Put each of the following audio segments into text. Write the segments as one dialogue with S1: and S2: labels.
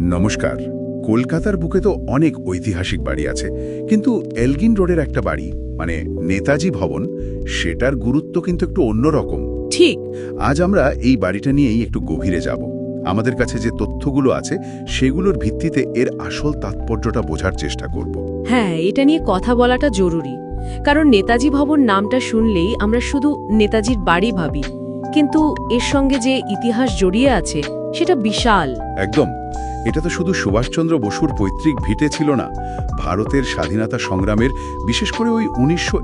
S1: নমস্কার। কলকাতার বুকে তো অনেক ঐতিহাসিক বাড়ি আছে কিন্তু এলগিন রোডের একটা বাড়ি মানে নেতাজি ভবন সেটার গুরুত্ব কিন্তু একটু অন্যরকম।
S2: ঠিক।
S1: আজ আমরা এই বাড়িটা নিয়েই একটু গভীরে যাব। আমাদের কাছে যে তথ্যগুলো আছে সেগুলোর ভিত্তিতে এর আসল তাৎপর্যটা বোঝার চেষ্টা করব।
S2: হ্যাঁ এটা নিয়ে কথা বলাটা জরুরি। কারণ নেতাজি ভবন নামটা শুনলেই আমরা শুধু নেতাজির বাড়ি ভাবি। কিন্তু এর সঙ্গে যে ইতিহাস জড়িয়ে আছে সেটা বিশাল।
S1: একদম। এটা তো শুধু সুভাষচন্দ্র বসুর পৈতৃক ভিটে ছিল না ভারতের স্বাধীনতা সংগ্রামের বিশেষ করে ওই উনিশশো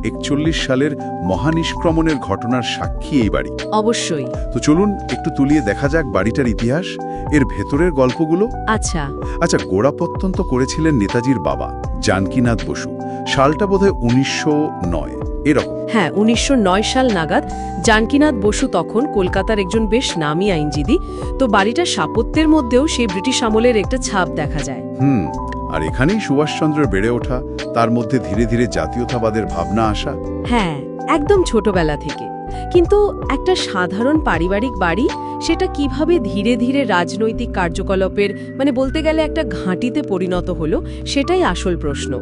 S1: সালের মহানিষ্ক্রমণের ঘটনার সাক্ষী এই বাড়ি।
S2: অবশ্যই।
S1: তো চলুন একটু তুলিয়ে দেখা যাক বাড়িটার ইতিহাস এর ভেতরের গল্পগুলো।
S2: আচ্ছা।
S1: আচ্ছা গোড়াপত্যন্ত করেছিলেন নেতাজির বাবা জানকীনাথ বসু। সালটা বোধহয় উনিশশো নয়। এরকম।
S2: হ্যাঁ উনিশশো নয় সাল নাগাদ জানকীনাথ বসু তখন কলকাতার একজন বেশ নামী আইনজীবী। তো বাড়িটার স্থাপত্যের মধ্যেও সেই ব্রিটিশ আমলের একটা ছাপ দেখা যায়।
S1: হুম আর এখানেই সুভাষচন্দ্রের বেড়ে ওঠা তার মধ্যে ধীরে ধীরে জাতীয়তাবাদের ভাবনা আসা।
S2: হ্যাঁ একদম ছোটবেলা থেকে। কিন্তু একটা সাধারণ পারিবারিক বাড়ি সেটা কীভাবে ধীরে ধীরে রাজনৈতিক কার্যকলাপের মানে বলতে গেলে একটা ঘাঁটিতে পরিণত হলো সেটাই আসল প্রশ্ন।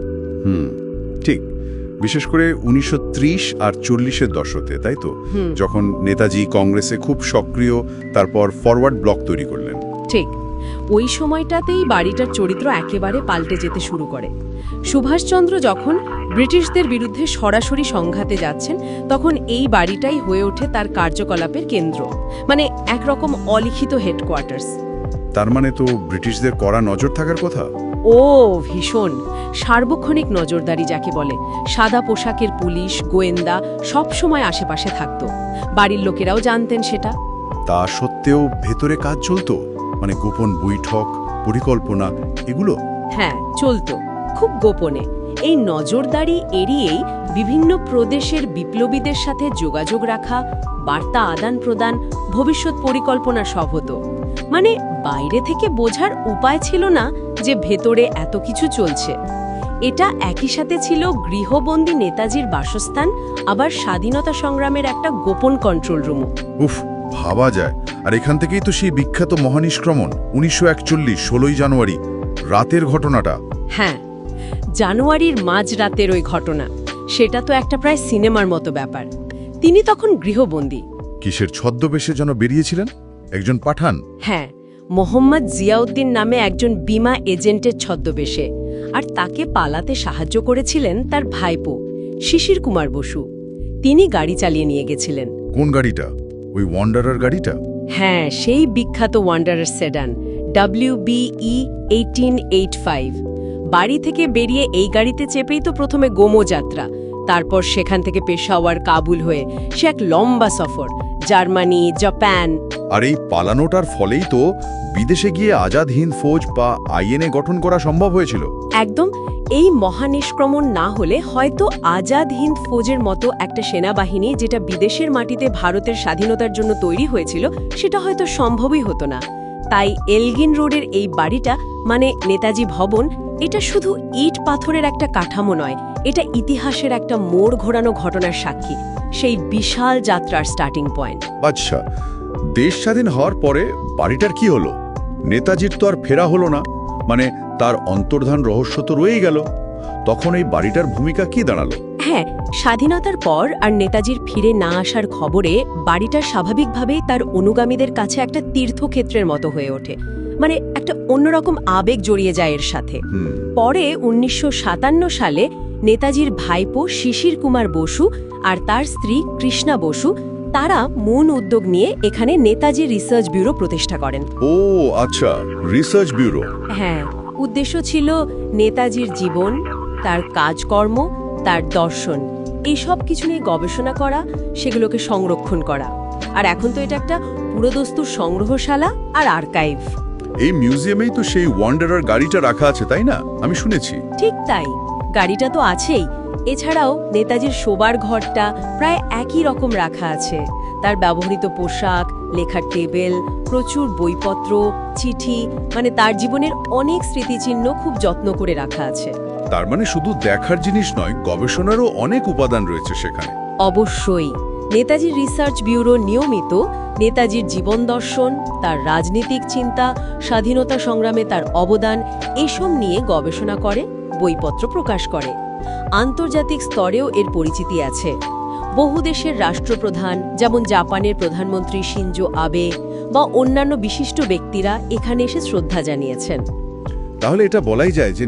S1: হুম ঠিক। বিশেষ করে উনিশশো ত্রিশ আর চল্লিশের দশকে তাই তো? যখন নেতাজি কংগ্রেসে খুব সক্রিয় তারপর ফরওয়ার্ড ব্লক তৈরি করলেন।
S2: ঠিক। ওই সময়টাতেই বাড়িটার চরিত্র একেবারে পাল্টে যেতে শুরু করে। সুভাষচন্দ্র যখন ব্রিটিশদের বিরুদ্ধে সরাসরি সংঘাতে যাচ্ছেন তখন এই বাড়িটাই হয়ে ওঠে তার কার্যকলাপের কেন্দ্র। মানে একরকম অলিখিত হেডকোয়ার্টার্স
S1: তার মানে তো ব্রিটিশদের কড়া নজর থাকার কথা?
S2: ও ভীষণ সার্বক্ষণিক নজরদারি যাকে বলে সাদা পোশাকের পুলিশ গোয়েন্দা সব সময় আশেপাশে থাকত। বাড়ির লোকেরাও জানতেন সেটা।
S1: তা সত্ত্বেও ভেতরে কাজ চলতো? মানে গোপন বৈঠক পরিকল্পনা এগুলো?
S2: হ্যাঁ চলতো। খুব গোপনে। এই নজরদারি এড়িয়েই বিভিন্ন প্রদেশের বিপ্লবীদের সাথে যোগাযোগ রাখা বার্তা আদান প্রদান ভবিষ্যৎ পরিকল্পনা সব হতো। মানে বাইরে থেকে বোঝার উপায় ছিল না যে ভেতরে এত কিছু চলছে। এটা একই সাথে ছিল গৃহবন্দী নেতাজির বাসস্থান আবার স্বাধীনতা সংগ্রামের একটা গোপন কন্ট্রোল রুমও
S1: উফ ভাবা যায়। আর এখান থেকেই তো সেই বিখ্যাত মহানিষ্ক্রমণ উনিশশো একচল্লিশ ষোলোই জানুয়ারি রাতের ঘটনাটা।
S2: হ্যাঁ জানুয়ারির মাঝরাতের ওই ঘটনা সেটা তো একটা প্রায় সিনেমার মতো ব্যাপার। তিনি তখন গৃহবন্দী।
S1: কিসের ছদ্মবেশে যেন বেরিয়েছিলেন? একজন পাঠান।
S2: হ্যাঁ মোহাম্মদ জিয়াউদ্দিন নামে একজন বিমা এজেন্টের ছদ্মবেশে। আর তাকে পালাতে সাহায্য করেছিলেন তার ভাইপো শিশির কুমার বসু। তিনি গাড়ি চালিয়ে নিয়ে গেছিলেন।
S1: কোন গাড়িটা? ওই ওয়ান্ডারার গাড়িটা?
S2: হ্যাঁ সেই বিখ্যাত wanderer sedan W B eighteen eight five বাড়ি থেকে বেরিয়ে এই গাড়িতে চেপেই তো প্রথমে গোমো যাত্রা। তারপর সেখান থেকে পেশাওয়ার কাবুল হয়ে সে এক লম্বা সফর। Germany Japan.
S1: আর এই পালানোটার ফলেই তো বিদেশে গিয়ে আজাদ হিন্দ ফৌজ বা আইএনএ গঠন করা সম্ভব হয়েছিল।
S2: একদম এই মহানিষ্ক্রমণ না হলে হয়তো আজাদ হিন্দ ফৌজের মতো একটা সেনাবাহিনী যেটা বিদেশের মাটিতে ভারতের স্বাধীনতার জন্য তৈরি হয়েছিল সেটা হয়তো সম্ভবই হতো না। তাই এলগিন রোডের এই বাড়িটা মানে নেতাজি ভবন এটা শুধু ইট পাথরের একটা কাঠামো নয় এটা ইতিহাসের একটা মোড় ঘোরানো ঘটনার সাক্ষী। সেই বিশাল যাত্রার স্টার্টিং পয়েন্ট
S1: আচ্ছা দেশ স্বাধীন হওয়ার পরে বাড়িটার কি হলো? নেতাজির তো আর ফেরা হলো না। মানে তার অন্তর্ধান রহস্য তো রয়েই গেল। তখন এই বাড়িটার ভূমিকা কি দাঁড়াল?
S2: হ্যাঁ স্বাধীনতার পর আর নেতাজির ফিরে না আসার খবরে বাড়িটা স্বাভাবিকভাবেই তার অনুগামীদের কাছে একটা তীর্থক্ষেত্রের মতো হয়ে ওঠে। মানে একটা অন্যরকম আবেগ জড়িয়ে যায় এর সাথে। পরে উনিশশো সাতান্ন সালে নেতাজির ভাইপো শিশির কুমার বসু আর তার স্ত্রী কৃষ্ণা বসু তারা মূল উদ্যোগ নিয়ে এখানে নেতাজি রিসার্চ ব্যুরো প্রতিষ্ঠা করেন।
S1: ও আচ্ছা রিসার্চ ব্যুরো।
S2: হ্যাঁ উদ্দেশ্য ছিল নেতাজির জীবন তার কাজকর্ম তার দর্শন। এই সব কিছু নিয়ে গবেষণা করা সেগুলোকে সংরক্ষণ করা। আর এখন তো এটা একটা পুরোদস্তুর সংগ্রহশালা আর আর্কাইভ।
S1: এই মিউজিয়ামেই তো সেই ওয়ান্ডারার গাড়িটা রাখা আছে তাই না? আমি শুনেছি।
S2: ঠিক তাই। গাড়িটা তো আছেই। এছাড়াও নেতাজির শোবার ঘরটা প্রায় একই রকম রাখা আছে। তার ব্যবহৃত পোশাক লেখার টেবিল প্রচুর বইপত্র চিঠি মানে তার জীবনের অনেক স্মৃতিচিহ্ন খুব যত্ন করে রাখা আছে।
S1: তার মানে শুধু দেখার জিনিস নয় গবেষণারও অনেক উপাদান রয়েছে সেখানে।
S2: অবশ্যই। নেতাজির রিসার্চ ব্যুরো নিয়মিত নেতাজির জীবন দর্শন তার রাজনৈতিক চিন্তা স্বাধীনতা সংগ্রামে তার অবদান এসব নিয়ে গবেষণা করে। বইপত্র প্রকাশ করে। আন্তর্জাতিক স্তরেও এর পরিচিতি আছে। বহু দেশের রাষ্ট্রপ্রধান, যেমন জাপানের প্রধানমন্ত্রী শিনজো আবে বা অন্যান্য বিশিষ্ট ব্যক্তিরা এখানে এসে শ্রদ্ধা জানিয়েছেন।
S1: তাহলে এটা বলাই যায় যে